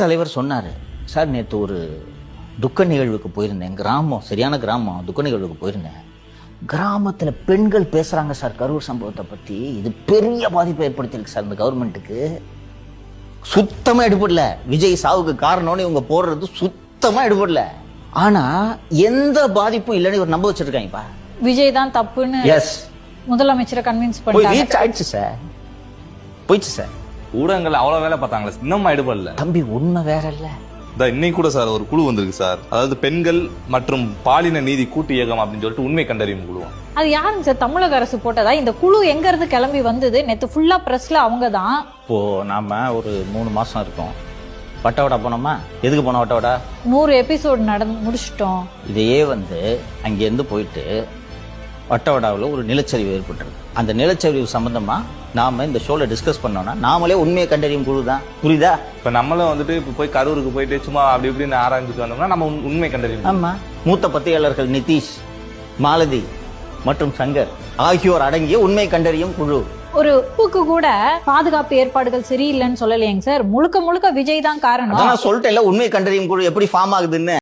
தலைவர் சொன்னாரு சார் நேற்று ஒரு துக்க நிகழ்வுக்கு போயிருந்தேன். கிராமம் சரியான கிராமம் துக்க நிகழ்வுக்கு போயிருந்தேன். கிராமத்துல பெண்கள் பேசுறாங்க சார். கரூர் சம்பவத்தை பத்தி இது பெரிய பாதிப்பை ஏற்படுத்தியிருக்கு சார் இந்த கவர்மெண்ட்டுக்கு. சுத்தமா எடுபடல. விஜய் சாவுக்கு காரணம்னு இவங்க போடுறது சுத்தமா எடுபடல. ஆனா எந்த பாதிப்பும் இல்லைன்னு இவர் நம்ப வச்சிருக்காங்கப்பா விஜய் தான் தப்புன்னு எஸ் முதலமைச்சரை கன்வின்ஸ் ரீச் ஆயிடுச்சு சார். போயிடுச்சு சார். ஊடகங்கள் அவ்வளவு வேலை பார்த்தாங்களே இன்னும் எடுபடல. தம்பி உண்மை வேற இல்ல. இன்னைக்கு கூட சார் ஒரு குழு வந்திருக்கு சார். அதாவது பெண்கள் மற்றும் பாலின நீதி கூட்டு இயக்கம் அப்படின்னு சொல்லிட்டு உண்மை கண்டறியும் குழு. அது யாருங்க சார்? தமிழக அரசு போட்டதா? இந்த குழு எங்க இருந்து கிளம்பி வந்தது? நேத்து ஃபுல்லா பிரஸ்ல அவங்க தான் இப்போ நாம ஒரு மூணு மாசம் இருக்கோம். வட்டவடா போனோமா? எதுக்கு போனோம் வட்டவடா? நூறு எபிசோடு நடந்து முடிச்சிட்டோம். இதையே வந்து அங்கேருந்து போயிட்டு வட்டவடாவில் ஒரு நிலச்சரிவு ஏற்பட்டிருக்கு அந்த நிலச்சரிவு சம்பந்தமா நாம இந்த ஷோல டிஸ்கஸ் பண்ணோம்னா நாமளே உண்மையை கண்டறியும் குழு தான் புரியுதா? இப்ப நம்மளும் வந்துட்டு இப்ப போய் கரூருக்கு போயிட்டு சும்மா அப்படி இப்படின்னு ஆராய்ஞ்சிட்டு வந்தோம்னா நம்ம உண்- உண்மை கண்டறியும் ஆமா. மூத்த பத்திரிகையாளர்கள் நிதிஷ் மாலதி மற்றும் சங்கர் ஆகியோர் அடங்கிய உண்மை கண்டறியும் குழு. ஒரு உப்புக்கு கூட பாதுகாப்பு ஏற்பாடுகள் சரியில்லைன்னு சொல்லலையேங்க சார். முழுக்க முழுக்க விஜய் தான் காரணம். நான் சொல்லிட்டேன்ல உண்மை கண்டறியும் குழு எப்படி ஃபார்ம் ஆகுதுன்னு.